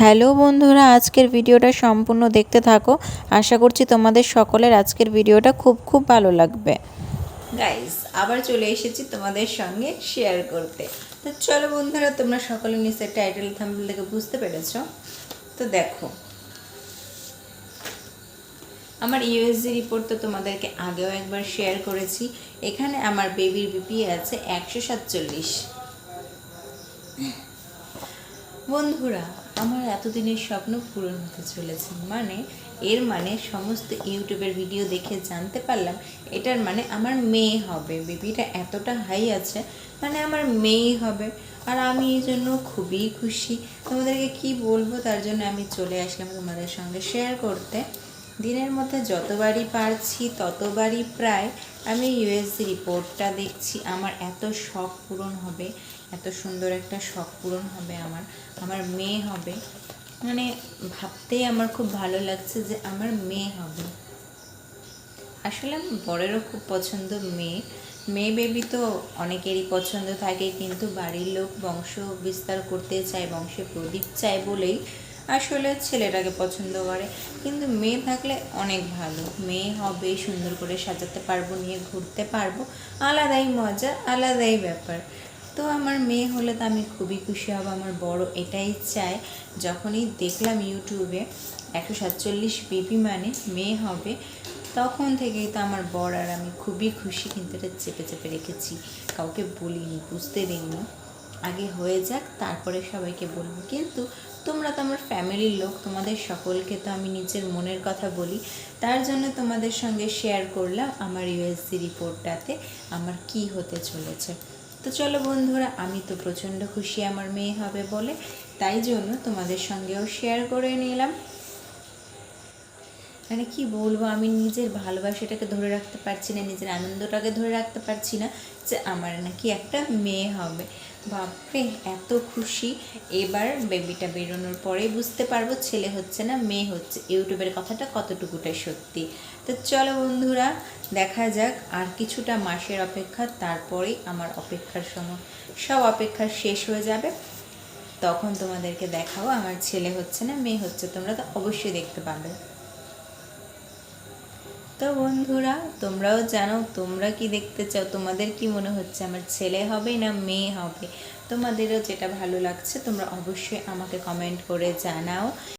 Hello বন্ধুরা, আজকের ভিডিওটা সম্পূর্ণ দেখতে থাকো। আশা করছি তোমাদের সকলের আজকের ভিডিওটা খুব খুব ভালো লাগবে। গাইস আবার চলে এসেছি তোমাদের সঙ্গে শেয়ার করতে। তো চলো বন্ধুরা, তোমরা সকলে নিশ্চয় টাইটেল থাম্বনেল থেকে বুঝতে পেরেছ। তো দেখো, আমার ইউএসজি রিপোর্ট তো তোমাদেরকে আগেও একবার শেয়ার করেছি। এখানে আমার বেবির বিপি আছে একশো সাতচল্লিশ। বন্ধুরা আমার এতদিনের স্বপ্ন পূরণ হতে চলেছে। মানে এর মানে সমস্ত ইউটিউবের ভিডিও দেখে জানতে পারলাম, এটার মানে আমার মেয়ে হবে। বেবিটা এতটা হাই আছে মানে আমার মেয়েই হবে। আর আমি এই জন্য খুবই খুশি। তোমাদেরকে কি বলব? তার জন্য আমি চলে আসলাম তোমাদের সঙ্গে শেয়ার করতে। দিনের মধ্যে যতবারই পারছি, ততবারই প্রায় আমি ইউএসজি রিপোর্টটা দেখছি। আমার এত শখ পূরণ হবে, এত সুন্দর একটা শখ পূরণ হবে আমার আমার মেয়ে হবে। মানে ভাবতেই আমার খুব ভালো লাগছে যে আমার মেয়ে হবে। আসলে বরেরও খুব পছন্দ মেয়ে। মেয়ে বেবি তো অনেকেরই পছন্দ থাকে, কিন্তু বাড়ির লোক বংশ বিস্তার করতে চায়, বংশে প্রদীপ চায় বলেই আসলে ছেলেটাকে পছন্দ করে, কিন্তু মেয়ে থাকলে অনেক ভালো। মেয়ে হবে, সুন্দর করে সাজাতে পারব, নিয়ে ঘুরতে পারব, আলাদাই মজা, আলাদাই ব্যাপার। তো আমার মেয়ে হলে তো আমি খুবই খুশি হব, আমার বড় এটাই চায়। যখনই দেখলাম ইউটিউবে একশো সাতচল্লিশ বিপি মানে মেয়ে হবে, তখন থেকেই তো আমার বর আর আমি খুবই খুশি, কিন্তু এটা চেপে চেপে রেখেছি। কাউকে বলিনি, বুঝতে দিইনি। আগে হয়ে যাক, তারপরে সবাইকে বলব। কিন্তু তোমরা তো আমার ফ্যামিলির লোক, তোমাদের সকলকে তো আমি নিজের মনের কথা বলি। তার জন্য তোমাদের সঙ্গে শেয়ার করলাম আমার ইউএসসি রিপোর্টটাতে আমার কি হতে চলেছে। তো চলো বন্ধুরা, আমি তো প্রচণ্ড খুশি আমার মেয়ে হবে বলে, তাই জন্য তোমাদের সঙ্গেও শেয়ার করে নিলাম। মানে কি বলব, আমি নিজের ভালোবাসাটাকে ধরে রাখতে পারছি না, নিজের আনন্দটাকে ধরে রাখতে পারছি না যে আমার নাকি একটা মেয়ে হবে। বাপরে, এত খুশি। এবার বেবিটা বেরোনোর পরেই বুঝতে পারব ছেলে হচ্ছে না, মেয়ে হচ্ছে। ইউটিউবের কথাটা কতটুকুটা সত্যি। তো চলো বন্ধুরা, দেখা যাক আর কিছুটা মাসের অপেক্ষা, তারপরেই আমার অপেক্ষার সময়। সব অপেক্ষা শেষ হয়ে যাবে। তখন তোমাদেরকে দেখাবো, আমার ছেলে হচ্ছে না, মেয়ে হচ্ছে। তোমরা তো অবশ্যই দেখতে পাবে। তো বন্ধুরা, তোমরাও জানো, তোমরা কি দেখতে চাও? তোমাদের কি মনে হচ্ছে? আমার ছেলে হবে না মেয়ে হবে? তোমাদেরও যেটা ভালো লাগছে, তোমরা অবশ্যই আমাকে কমেন্ট করে জানাও।